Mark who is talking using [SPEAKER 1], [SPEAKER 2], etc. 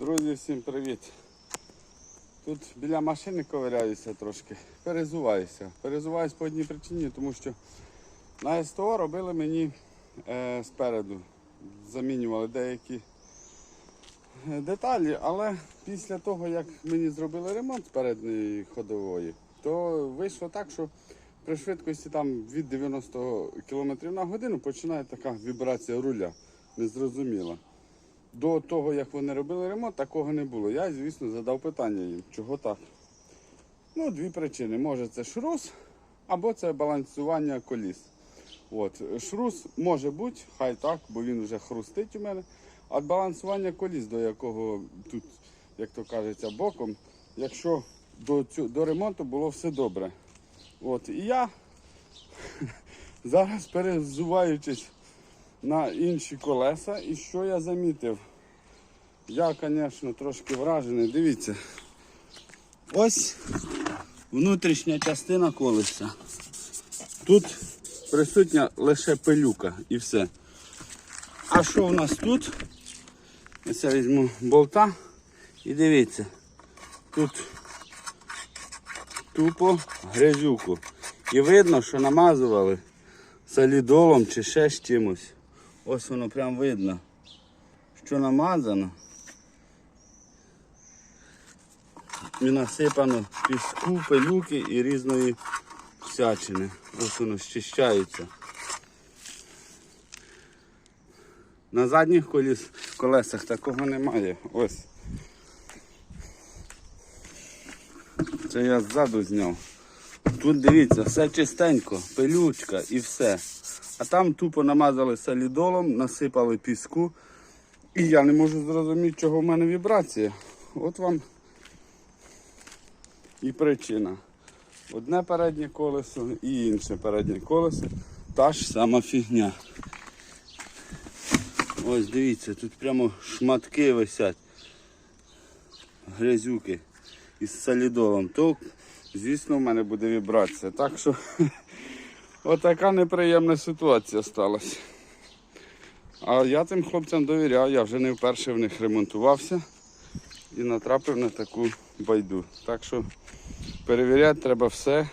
[SPEAKER 1] Друзі, всім привіт. Тут біля машини ковиряюся трошки, перезуваюся. Перезуваюся по одній причині, тому що на СТО робили мені е, спереду, замінювали деякі е, деталі, але після того, як мені зробили ремонт передньої ходової, то вийшло так, що при швидкості там від 90 км на годину починає така вібрація руля незрозуміла. До того, як вони робили ремонт, такого не було. Я, звісно, задав питання їм, чого так. Ну, дві причини. Може це шрус, або це балансування коліс. От. Шрус може бути, хай так, бо він вже хрустить у мене. А балансування коліс, до якого тут, як то кажеться, боком, якщо до, цю, до ремонту було все добре. От. І я зараз перезуваючись на інші колеса. І що я замітив? Я, звісно, трошки вражений. Дивіться. Ось внутрішня частина колеса. Тут присутня лише пилюка і все. А що в нас тут? Ось я візьму болта і дивіться. Тут тупо грязюку. І видно, що намазували солідолом чи ще з чимось. Ось воно прям видно, що намазано. І насипано піску, пилюки і різної всячини. Ось воно щищається. На задніх коліс, колесах такого немає. Ось. Це я ззаду зняв. Тут дивіться, все чистенько, пилючка і все. А там тупо намазали солідолом, насипали піску. І я не можу зрозуміти, чого в мене вібрація. От вам і причина. Одне переднє колесо і інше переднє колесо. Та ж сама фігня. Ось дивіться, тут прямо шматки висять. Грязюки із солідолом. То, звісно, в мене буде вібрація. Так що отака неприємна ситуація сталася. А я тим хлопцям довіряв, я вже не вперше в них ремонтувався і натрапив на таку байду. Так що перевіряти треба все